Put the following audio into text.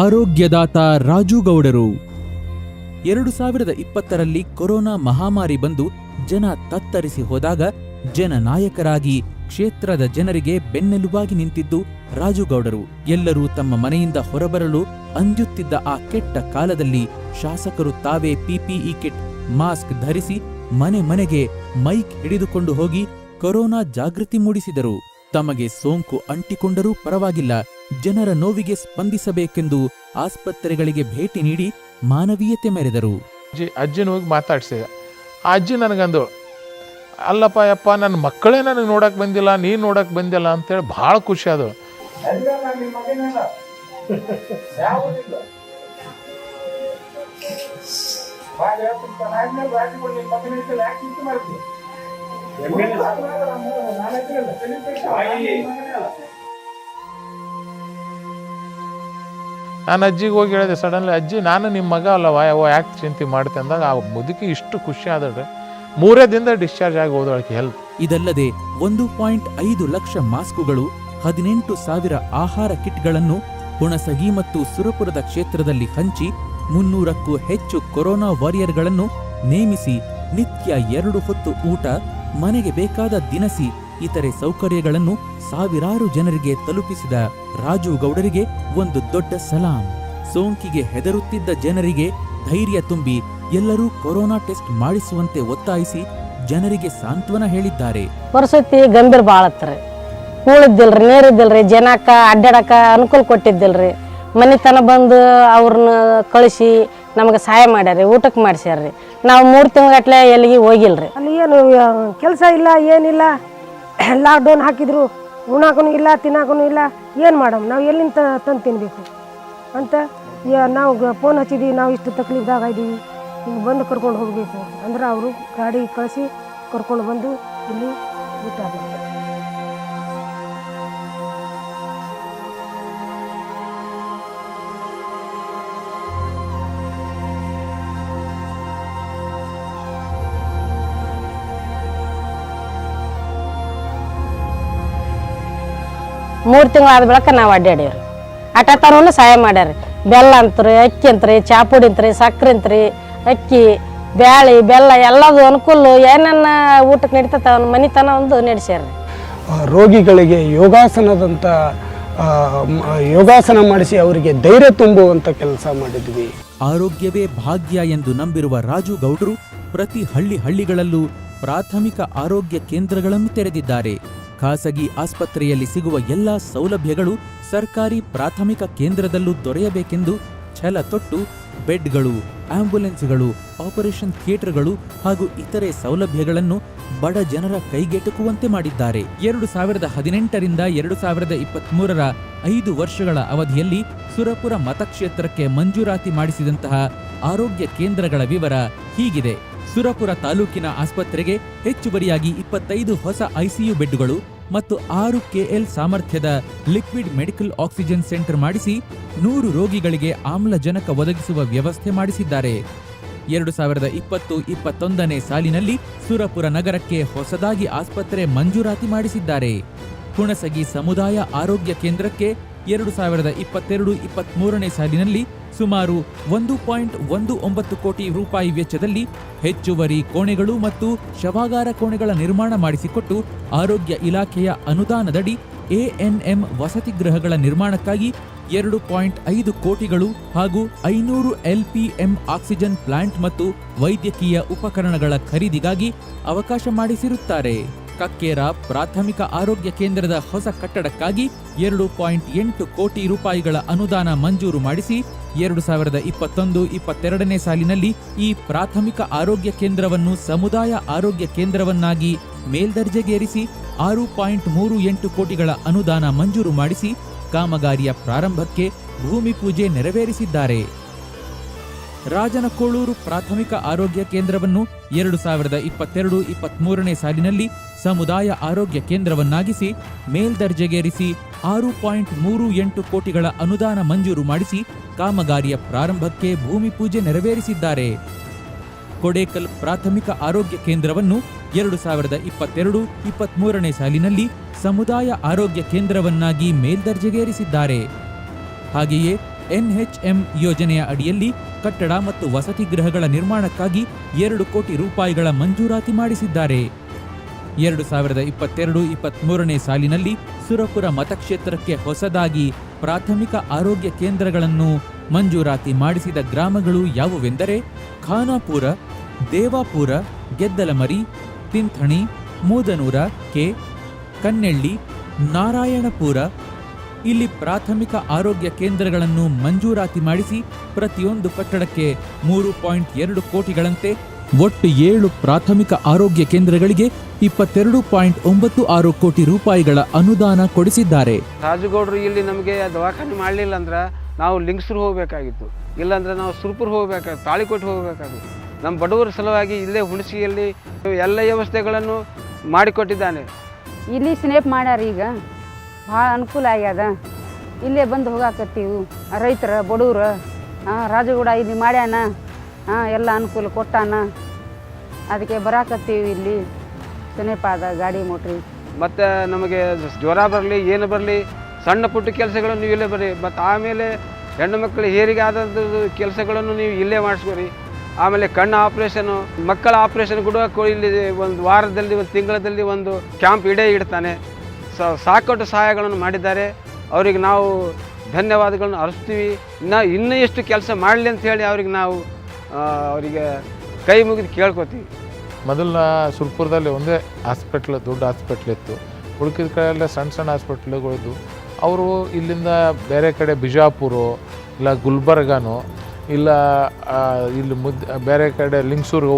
ಆರೋಗ್ಯದಾತ ರಾಜುಗೌಡರು. ಎರಡು ಸಾವಿರದ ಇಪ್ಪತ್ತರಲ್ಲಿ ಕೊರೋನಾ ಮಹಾಮಾರಿ ಬಂದು ಜನ ತತ್ತರಿಸಿ ಹೋದಾಗ ಜನನಾಯಕರಾಗಿ ಕ್ಷೇತ್ರದ ಜನರಿಗೆ ಬೆನ್ನೆಲುಬಾಗಿ ನಿಂತಿದ್ದು ರಾಜುಗೌಡರು. ಎಲ್ಲರೂ ತಮ್ಮ ಮನೆಯಿಂದ ಹೊರಬರಲು ಅಂಜುತ್ತಿದ್ದ ಆ ಕೆಟ್ಟ ಕಾಲದಲ್ಲಿ ಶಾಸಕರು ತಾವೇ ಪಿಪಿಇ ಕಿಟ್, ಮಾಸ್ಕ್ ಧರಿಸಿ ಮನೆ ಮನೆಗೆ ಮೈಕ್ ಹಿಡಿದುಕೊಂಡು ಹೋಗಿ ಕೊರೋನಾ ಜಾಗೃತಿ ಮೂಡಿಸಿದರು. ತಮಗೆ ಸೋಂಕು ಅಂಟಿಕೊಂಡರೂ ಪರವಾಗಿಲ್ಲ. ಜನರ ನೋವಿಗೆ ಸ್ಪಂದಿಸಬೇಕೆಂದು ಆಸ್ಪತ್ರೆಗಳಿಗೆ ಭೇಟಿ ನೀಡಿ ಮಾನವೀಯತೆ ಮೆರೆದರು. ಅಜ್ಜಿ ಅಜ್ಜಿನ ಹೋಗಿ ಮಾತಾಡ್ಸಿದೆ. ಆ ಅಜ್ಜಿ ನನಗಂದು ಅಲ್ಲಪ್ಪ ಯಪ್ಪ ನನ್ನ ಮಕ್ಕಳೇ ನನಗೆ ನೋಡಕ್ಕೆ ಬಂದಿಲ್ಲ ನೀನು ನೋಡಕ್ಕೆ ಬಂದಿಲ್ಲ ಅಂತೇಳಿ ಭಾಳ ಖುಷಿ ಅದು ನಾನು ಅಜ್ಜಿಗೆ ಹೋಗಿ ಹೇಳಿದೆ ಸಡನ್ಲಿ ಅಜ್ಜಿ, ನಾನು ನಿಮ್ಮ ಮಗ ಅಲ್ಲವ ಯಾವ ಯಾಕೆ ಚಿಂತೆ ಮಾಡ್ತೆ? ಅಂದಾಗ ಆ ಮುದುಕಿ ಇಷ್ಟು ಖುಷಿ ಆದ್ರೆ ಮೂರೇ ದಿನದ ಡಿಸ್ಚಾರ್ಜ್ ಆಗಿ ಹೋದಳಕ್ಕೆ ಹೆಲ್ತ್ ಇದಲ್ಲದೆ ಒಂದು ಪಾಯಿಂಟ್ ಐದು ಲಕ್ಷ ಮಾಸ್ಕುಗಳು, ಹದಿನೆಂಟು ಸಾವಿರ ಆಹಾರ ಕಿಟ್ಗಳನ್ನು ಹುಣಸಗಿ ಮತ್ತು ಸುರಪುರದ ಕ್ಷೇತ್ರದಲ್ಲಿ ಹಂಚಿ, ಮುನ್ನೂರಕ್ಕೂ ಹೆಚ್ಚು ಕೊರೋನಾ ವಾರಿಯರ್ಗಳನ್ನು ನೇಮಿಸಿ ನಿತ್ಯ ಎರಡು ಹೊತ್ತು ಊಟ, ಮನೆಗೆ ಬೇಕಾದ ದಿನಸಿ ಇತರೆ ಸೌಕರ್ಯಗಳನ್ನು ಸಾವಿರಾರು ಜನರಿಗೆ ತಲುಪಿಸಿದ ರಾಜು ಗೌಡರಿಗೆ ಒಂದು ದೊಡ್ಡ ಸಲಾಂ. ಸೋಂಕಿಗೆ ಹೆದರುತ್ತಿದ್ದ ಜನರಿಗೆ ಧೈರ್ಯ ತುಂಬಿ ಎಲ್ಲರೂ ಕೊರೋನಾ ಟೆಸ್ಟ್ ಮಾಡಿಸುವಂತೆ ಒತ್ತಾಯಿಸಿ ಜನರಿಗೆ ಸಾಂತ್ವನ ಹೇಳಿದ್ದಾರೆ. ಪರಿಸ್ಥಿತಿ ಗಂಭೀರ ಭಾಳ ಹತ್ರಿ ಕೂಳಿದ್ದಿಲ್ರಿ ನೀರಿದ್ದಿಲ್ರಿ ಜನಕ್ಕ ಅಡ್ಡಾಡಕ ಅನುಕೂಲ ಕೊಟ್ಟಿದ್ದಿಲ್ರಿ. ಮನೆತನ ಬಂದು ಅವ್ರನ್ನ ಕಳಿಸಿ ನಮಗೆ ಸಹಾಯ ಮಾಡ್ಯಾರಿ ಊಟಕ್ಕೆ ಮಾಡಿಸ್ಯಾರ್ರಿ. ನಾವು ಮೂರು ತಿಂಗಳಗಟ್ಲೆ ಎಲ್ಲಿಗೆ ಹೋಗಿಲ್ರಿ. ಅಲ್ಲಿ ಏನು ಕೆಲಸ ಇಲ್ಲ ಏನಿಲ್ಲ. ಲಾಕ್ಡೌನ್ ಹಾಕಿದ್ರು ಉಣಾಕೂ ಇಲ್ಲ ತಿನ್ನಾಕೂ ಇಲ್ಲ, ಏನು ಮಾಡಮ್? ನಾವು ಎಲ್ಲಿಂದ ತಂದು ತಿನ್ನಬೇಕು ಅಂತ ನಾವು ಫೋನ್ ಹಚ್ಚಿದ್ವಿ, ನಾವು ಇಷ್ಟು ತಕ್ಲೀಫ್ದಾಗ ಇದ್ದೀವಿ ಹಿಂಗೆ ಬಂದು ಕರ್ಕೊಂಡು ಹೋಗಬೇಕು. ಅಂದ್ರೆ ಅವರು ಗಾಡಿ ಕಳಿಸಿ ಕರ್ಕೊಂಡು ಬಂದು ಇಲ್ಲಿ ಬಿಟ್ಟಾರೆ ಮೂರು ತಿಂಗಳಾದ ಬಳಿಕ ನಾವು ಅಡ್ಡಾಡೀವ್ರಿ. ಅಟತನೂ ಸಹಾಯ ಮಾಡ್ಯಾರಿ ಬೆಲ್ಲ ಅಂತ್ರಿ ಅಕ್ಕಿ ಅಂತ್ರಿ ಚಾಪುಡಿ ಅಂತ್ರಿ ಸಕ್ಕರೆ ಅಂತ್ರಿ ಅಕ್ಕಿ ಬ್ಯಾಳಿ ಬೆಲ್ಲ ಎಲ್ಲದು ಅನುಕೂಲ ಏನನ್ನ ಊಟಕ್ಕೆ ನಡೀತೈತೆ ಅವ್ನ ಮನಿತನ ಒಂದು ನಡೆಸ್ಯಾರ್ರಿ. ರೋಗಿಗಳಿಗೆ ಯೋಗಾಸನದಂಥ ಯೋಗಾಸನ ಮಾಡಿಸಿ ಅವರಿಗೆ ಧೈರ್ಯ ತುಂಬುವಂಥ ಕೆಲಸ ಮಾಡಿದ್ವಿ. ಆರೋಗ್ಯವೇ ಭಾಗ್ಯ ಎಂದು ನಂಬಿರುವ ರಾಜು ಗೌಡರು ಪ್ರತಿ ಹಳ್ಳಿ ಹಳ್ಳಿಗಳಲ್ಲೂ ಪ್ರಾಥಮಿಕ ಆರೋಗ್ಯ ಕೇಂದ್ರಗಳನ್ನು ತೆರೆದಿದ್ದಾರೆ. ಖಾಸಗಿ ಆಸ್ಪತ್ರೆಯಲ್ಲಿ ಸಿಗುವ ಎಲ್ಲಾ ಸೌಲಭ್ಯಗಳು ಸರ್ಕಾರಿ ಪ್ರಾಥಮಿಕ ಕೇಂದ್ರದಲ್ಲೂ ದೊರೆಯಬೇಕೆಂದು ಛಲ ತೊಟ್ಟು ಬೆಡ್ಗಳು ಆಂಬ್ಯುಲೆನ್ಸ್ಗಳು ಆಪರೇಷನ್ ಥಿಯೇಟರ್ಗಳು ಹಾಗೂ ಇತರೆ ಸೌಲಭ್ಯಗಳನ್ನು ಬಡ ಜನರ ಕೈಗೆಟುಕುವಂತೆ ಮಾಡಿದ್ದಾರೆ. ಎರಡು ಸಾವಿರದ ಹದಿನೆಂಟರಿಂದ ಎರಡು ಸಾವಿರದ ಇಪ್ಪತ್ಮೂರರ ಐದು ವರ್ಷಗಳ ಅವಧಿಯಲ್ಲಿ ಸುರಪುರ ಮತಕ್ಷೇತ್ರಕ್ಕೆ ಮಂಜೂರಾತಿ ಮಾಡಿಸಿದಂತಹ ಆರೋಗ್ಯ ಕೇಂದ್ರಗಳ ವಿವರ ಹೀಗಿದೆ. ಸುರಪುರ ತಾಲೂಕಿನ ಆಸ್ಪತ್ರೆಗೆ ಹೆಚ್ಚುವರಿಯಾಗಿ ಇಪ್ಪತ್ತೈದು ಹೊಸ ಐಸಿಯು ಬೆಡ್ಗಳು ಮತ್ತು ಆರು ಕೆಎಲ್ ಸಾಮರ್ಥ್ಯದ ಲಿಕ್ವಿಡ್ ಮೆಡಿಕಲ್ ಆಕ್ಸಿಜನ್ ಸೆಂಟರ್ ಮಾಡಿಸಿ ನೂರು ರೋಗಿಗಳಿಗೆ ಆಮ್ಲಜನಕ ಒದಗಿಸುವ ವ್ಯವಸ್ಥೆ ಮಾಡಿಸಿದ್ದಾರೆ. ಎರಡು ಸಾವಿರದ ಇಪ್ಪತ್ತು ಇಪ್ಪತ್ತೊಂದನೇ ಸಾಲಿನಲ್ಲಿ ಸುರಪುರ ನಗರಕ್ಕೆ ಹೊಸದಾಗಿ ಆಸ್ಪತ್ರೆ ಮಂಜೂರಾತಿ ಮಾಡಿಸಿದ್ದಾರೆ. ಹುಣಸಗಿ ಸಮುದಾಯ ಆರೋಗ್ಯ ಕೇಂದ್ರಕ್ಕೆ ಎರಡು ಸಾವಿರದ ಇಪ್ಪತ್ತೆರಡು ಇಪ್ಪತ್ಮೂರನೇ ಸಾಲಿನಲ್ಲಿ ಸುಮಾರು ಒಂದು ಪಾಯಿಂಟ್ ಒಂದು ಒಂಬತ್ತು ಕೋಟಿ ರೂಪಾಯಿ ವೆಚ್ಚದಲ್ಲಿ ಹೆಚ್ಚುವರಿ ಕೋಣೆಗಳು ಮತ್ತು ಶವಾಗಾರ ಕೋಣೆಗಳ ನಿರ್ಮಾಣ ಮಾಡಿಸಿಕೊಟ್ಟು ಆರೋಗ್ಯ ಇಲಾಖೆಯ ಅನುದಾನದಡಿ ಎಎನ್ಎಂ ವಸತಿ ಗೃಹಗಳ ನಿರ್ಮಾಣಕ್ಕಾಗಿ ಎರಡು ಪಾಯಿಂಟ್ ಐದು ಕೋಟಿಗಳು ಹಾಗೂ ಐನೂರು ಎಲ್ಪಿಎಂ ಆಕ್ಸಿಜನ್ ಪ್ಲಾಂಟ್ ಮತ್ತು ವೈದ್ಯಕೀಯ ಉಪಕರಣಗಳ ಖರೀದಿಗಾಗಿ ಅವಕಾಶ ಮಾಡಿಸಿರುತ್ತಾರೆ. ಕಕ್ಕೇರ ಪ್ರಾಥಮಿಕ ಆರೋಗ್ಯ ಕೇಂದ್ರದ ಹೊಸ ಕಟ್ಟಡಕ್ಕಾಗಿ ಎರಡು ಪಾಯಿಂಟ್ ಎಂಟು ಕೋಟಿ ರೂಪಾಯಿಗಳ ಅನುದಾನ ಮಂಜೂರು ಮಾಡಿಸಿ ಎರಡು ಸಾವಿರದ ಇಪ್ಪತ್ತೊಂದು ಇಪ್ಪತ್ತೆರಡನೇ ಸಾಲಿನಲ್ಲಿ ಈ ಪ್ರಾಥಮಿಕ ಆರೋಗ್ಯ ಕೇಂದ್ರವನ್ನು ಸಮುದಾಯ ಆರೋಗ್ಯ ಕೇಂದ್ರವನ್ನಾಗಿ ಮೇಲ್ದರ್ಜೆಗೇರಿಸಿ ಆರು ಪಾಯಿಂಟ್ ಮೂರು ಎಂಟು ಕೋಟಿಗಳ ಅನುದಾನ ಮಂಜೂರು ಮಾಡಿಸಿ ಕಾಮಗಾರಿಯ ಪ್ರಾರಂಭಕ್ಕೆ ಭೂಮಿ ಪೂಜೆ ನೆರವೇರಿಸಿದ್ದಾರೆ. ರಾಜನಕೋಳೂರು ಪ್ರಾಥಮಿಕ ಆರೋಗ್ಯ ಕೇಂದ್ರವನ್ನು ಎರಡು ಸಾವಿರದ ಇಪ್ಪತ್ತೆರಡು ಇಪ್ಪತ್ಮೂರನೇ ಸಾಲಿನಲ್ಲಿ ಸಮುದಾಯ ಆರೋಗ್ಯ ಕೇಂದ್ರವನ್ನಾಗಿಸಿ ಮೇಲ್ದರ್ಜೆಗೇರಿಸಿ ಆರು ಪಾಯಿಂಟ್ ಮೂರು ಎಂಟು ಕೋಟಿಗಳ ಅನುದಾನ ಮಂಜೂರು ಮಾಡಿಸಿ ಕಾಮಗಾರಿಯ ಪ್ರಾರಂಭಕ್ಕೆ ಭೂಮಿ ಪೂಜೆ ನೆರವೇರಿಸಿದ್ದಾರೆ. ಕೊಡೇಕಲ್ ಪ್ರಾಥಮಿಕ ಆರೋಗ್ಯ ಕೇಂದ್ರವನ್ನು ಎರಡು ಸಾವಿರದ ಇಪ್ಪತ್ತೆರಡು ಇಪ್ಪತ್ಮೂರನೇ ಸಾಲಿನಲ್ಲಿ ಸಮುದಾಯ ಆರೋಗ್ಯ ಕೇಂದ್ರವನ್ನಾಗಿ ಮೇಲ್ದರ್ಜೆಗೇರಿಸಿದ್ದಾರೆ. ಹಾಗೆಯೇ ಎನ್ಎಚ್ಎಂ ಯೋಜನೆಯ ಅಡಿಯಲ್ಲಿ ಕಟ್ಟಡ ಮತ್ತು ವಸತಿ ಗೃಹಗಳ ನಿರ್ಮಾಣಕ್ಕಾಗಿ ಎರಡು ಕೋಟಿ ರೂಪಾಯಿಗಳ ಮಂಜೂರಾತಿ ಮಾಡಿಸಿದ್ದಾರೆ. ಎರಡು ಸಾವಿರದ ಇಪ್ಪತ್ತೆರಡು ಇಪ್ಪತ್ತ್ಮೂರನೇ ಸಾಲಿನಲ್ಲಿ ಸುರಪುರ ಮತಕ್ಷೇತ್ರಕ್ಕೆ ಹೊಸದಾಗಿ ಪ್ರಾಥಮಿಕ ಆರೋಗ್ಯ ಕೇಂದ್ರಗಳನ್ನು ಮಂಜೂರಾತಿ ಮಾಡಿಸಿದ ಗ್ರಾಮಗಳು ಯಾವುವೆಂದರೆ ಖಾನಾಪುರ, ದೇವಾಪುರ, ಗೆದ್ದಲಮರಿ, ತಿಂಥಣಿ, ಮೂದನೂರ, ಕೆ, ಕನ್ನೆಳ್ಳಿ, ನಾರಾಯಣಪುರ. ಇಲ್ಲಿ ಪ್ರಾಥಮಿಕ ಆರೋಗ್ಯ ಕೇಂದ್ರಗಳನ್ನು ಮಂಜೂರಾತಿ ಮಾಡಿಸಿ ಪ್ರತಿಯೊಂದು ಕಟ್ಟಡಕ್ಕೆ ಮೂರು ಪಾಯಿಂಟ್ ಎರಡು ಕೋಟಿಗಳಂತೆ ಒಟ್ಟು ಏಳು ಪ್ರಾಥಮಿಕ ಆರೋಗ್ಯ ಕೇಂದ್ರಗಳಿಗೆ ಇಪ್ಪತ್ತೆರಡು ಪಾಯಿಂಟ್ ಒಂಬತ್ತು ಆರು ಕೋಟಿ ರೂಪಾಯಿಗಳ ಅನುದಾನ ಕೊಡಿಸಿದ್ದಾರೆ. ರಾಜಗೌಡರು ಇಲ್ಲಿ ನಮಗೆ ದವಾಖಾನೆ ಮಾಡಲಿಲ್ಲ ಅಂದ್ರೆ ನಾವು ಲಿಂಗಸೂರು ಹೋಗಬೇಕಾಗಿತ್ತು. ಇಲ್ಲಾಂದ್ರೆ ನಾವು ಸುರ್ಪುರ್ ಹೋಗಬೇಕಾಗಿತ್ತು ತಾಳಿಕೋಟೆ ಹೋಗಬೇಕಾಗಿತ್ತು. ನಮ್ಮ ಬಡವರ ಸಲುವಾಗಿ ಇಲ್ಲೇ ಹುಣಸಿಯಲ್ಲಿ ಎಲ್ಲ ವ್ಯವಸ್ಥೆಗಳನ್ನು ಮಾಡಿಕೊಟ್ಟಿದ್ದಾನೆ. ಇಲ್ಲಿ ಸ್ನೇಪ್ ಮಾಡ್ಯಾರ ಈಗ. ಭಾಳ ಅನುಕೂಲ ಆಗ್ಯದ. ಇಲ್ಲೇ ಬಂದು ಹೋಗಾಕತ್ತೀವಿ. ರೈತರ ಬಡವ್ರು. ರಾಜಗೌಡ ಇದು ಮಾಡ್ಯಾನ? ಹಾಂ ಎಲ್ಲ ಅನುಕೂಲ ಕೊಟ್ಟಾನ? ಅದಕ್ಕೆ ಬರಾಕತ್ತೀವಿ ಇಲ್ಲಿ. ಸನೇಪಾದ ಗಾಡಿ ಮೋಟ್ರಿ. ಮತ್ತು ನಮಗೆ ಜ್ವರ ಬರಲಿ, ಏನು ಬರಲಿ, ಸಣ್ಣ ಪುಟ್ಟ ಕೆಲಸಗಳನ್ನು ನೀವು ಇಲ್ಲೇ ಬರ್ರಿ. ಮತ್ತು ಆಮೇಲೆ ಹೆಣ್ಣು ಮಕ್ಕಳು ಹೇರಿಗೆ ಆದಂಥದ್ದು ಕೆಲಸಗಳನ್ನು ನೀವು ಇಲ್ಲೇ ಮಾಡಿಸ್ಕೊರಿ. ಆಮೇಲೆ ಕಣ್ಣು ಆಪ್ರೇಷನು ಮಕ್ಕಳ ಆಪ್ರೇಷನ್ ಕೂಡ ಇಲ್ಲಿ ಒಂದು ವಾರದಲ್ಲಿ, ಒಂದು ತಿಂಗಳಲ್ಲಿ ಒಂದು ಕ್ಯಾಂಪ್ ಇಡೇ ಇಡ್ತಾನೆ. ಸೊ ಸಾಕಷ್ಟು ಸಹಾಯಗಳನ್ನು ಮಾಡಿದ್ದಾರೆ. ಅವರಿಗೆ ನಾವು ಧನ್ಯವಾದಗಳನ್ನು ಅರಿಸ್ತೀವಿ. ನಾವು ಇನ್ನೂ ಎಷ್ಟು ಕೆಲಸ ಮಾಡಲಿ ಅಂತ ಹೇಳಿ ಅವ್ರಿಗೆ ನಾವು ಅವರಿಗೆ ಕೈ ಮುಗಿದು ಕೇಳ್ಕೊತೀವಿ. ಮೊದಲ ಸುರ್ಪುರದಲ್ಲಿ ಒಂದೇ ಹಾಸ್ಪಿಟ್ಲ್, ದೊಡ್ಡ ಹಾಸ್ಪಿಟ್ಲ್ ಇತ್ತು. ಉಳ್ಕಿದ ಕಡೆಯೆಲ್ಲ ಸಣ್ಣ ಸಣ್ಣ ಹಾಸ್ಪಿಟ್ಲ್ಗಳಿದ್ದು ಅವರು ಇಲ್ಲಿಂದ ಬೇರೆ ಕಡೆ ಬಿಜಾಪುರ, ಇಲ್ಲ ಗುಲ್ಬರ್ಗನೋ, ಇಲ್ಲ ಇಲ್ಲಿ ಮುದ್, ಬೇರೆ ಕಡೆ ಲಿಂಗ್ಸೂರ್ಗೆ